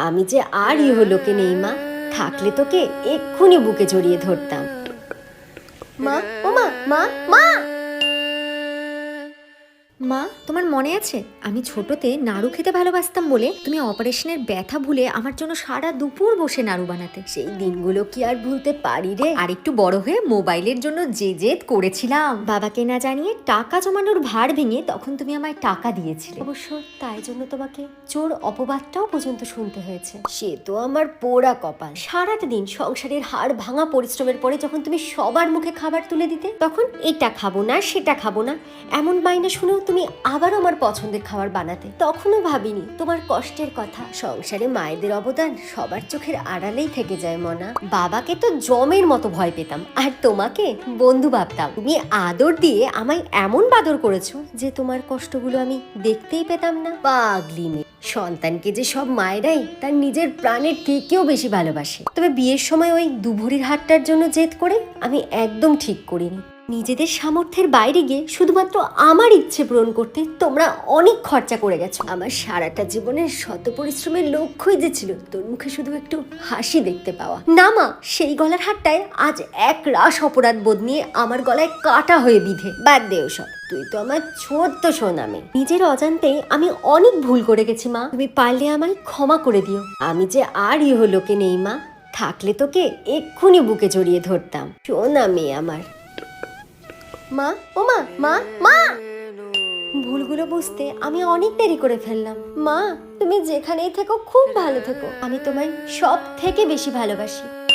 আমি যে আর ইহলোকে নেই মা। থাকলে তোকে এক্ষুনি বুকে জড়িয়ে ধরতাম। মা? ও মা মা মা! মা, তোমার মনে আছে? আমি ছোটতে নাড়ু খেতে ভালোবাসতাম বলে তুমি অপারেশনের ব্যথা ভুলে আমার জন্য সারা দুপুর বসে নাড়ু বানাতে। সেই দিনগুলো কি আর ভুলতে পারি রে? আর একটু বড় হয়ে মোবাইলের জন্য যে জেদ করেছিলাম। বাবাকে না জানিয়ে টাকা জমানোর ভার ভেঙে তখন তুমি আমায় টাকা দিয়েছিলে। অবশ্য তাই জন্য তোমাকে চোর অপবাদটাও পর্যন্ত শুনতে হয়েছে। সে তো আমার পোড়া কপাল। সারাটা দিন সংসারের হাড় ভাঙা পরিশ্রমের পরে যখন তুমি সবার মুখে খাবার তুলে দিতে, তখন এটা খাব না, সেটা খাব না। এমন বাইনা শুনেও তুমি আবারও আমার পছন্দের খাবার বানাতে তখনও ভাবিনি। তোমার কষ্টের কথা, সংসারে মায়েদের অবদান সবার চোখের আড়ালেই থেকে যায় মনা। বাবাকে তো জমের মতো ভয় পেতাম, আর তোমাকে বন্ধু ভাবতাম। তুমি আদর দিয়ে আমায় এমন বাদর করেছ যে তোমার কষ্টগুলো আমি দেখতেই পেতাম না। পাগলি মেয়ে। সন্তানকে যে সব মায়েরাই তার নিজের প্রাণের থেকেও বেশি ভালোবাসে। তবে বিয়ের সময় ওই দুভরির হাটটার জন্য জেদ করে আমি একদম ঠিক করিনি। নিজেদের সামর্থ্যের বাইরে গিয়ে শুধুমাত্র আমার ইচ্ছে পূরণ করতে তোমরা অনেক খরচা করে গেছো। আমার সারাটা জীবনের শত পরিশ্রমের লক্ষ্যই যে ছিল, তোর মুখে শুধু একটু হাসি দেখতে পাওয়া। না মা, সেই গলার হাটটায় আজ এক রাস অপরাধ বোধ নিয়ে আমার গলায় কাটা হয়ে বিধে। বাদ দে সব তুই তো আমার ছোট্ট সোনামে। নিজের অজান্তে আমি অনেক ভুল করে গেছি মা। তুমি পারলে আমায় ক্ষমা করে দিও। আমি যে আর ইহলোকে নেই মা, থাকলে তোকে এক্ষুনি বুকে জড়িয়ে ধরতাম। সোনা মেয়ে আমার। মা, ও মা মা মা! ভুলগুলো বুঝতে আমি অনেক দেরি করে ফেললাম। মা, তুমি যেখানেই থেকো খুব ভালো থেকো। আমি তোমায় সব থেকে বেশি ভালোবাসি।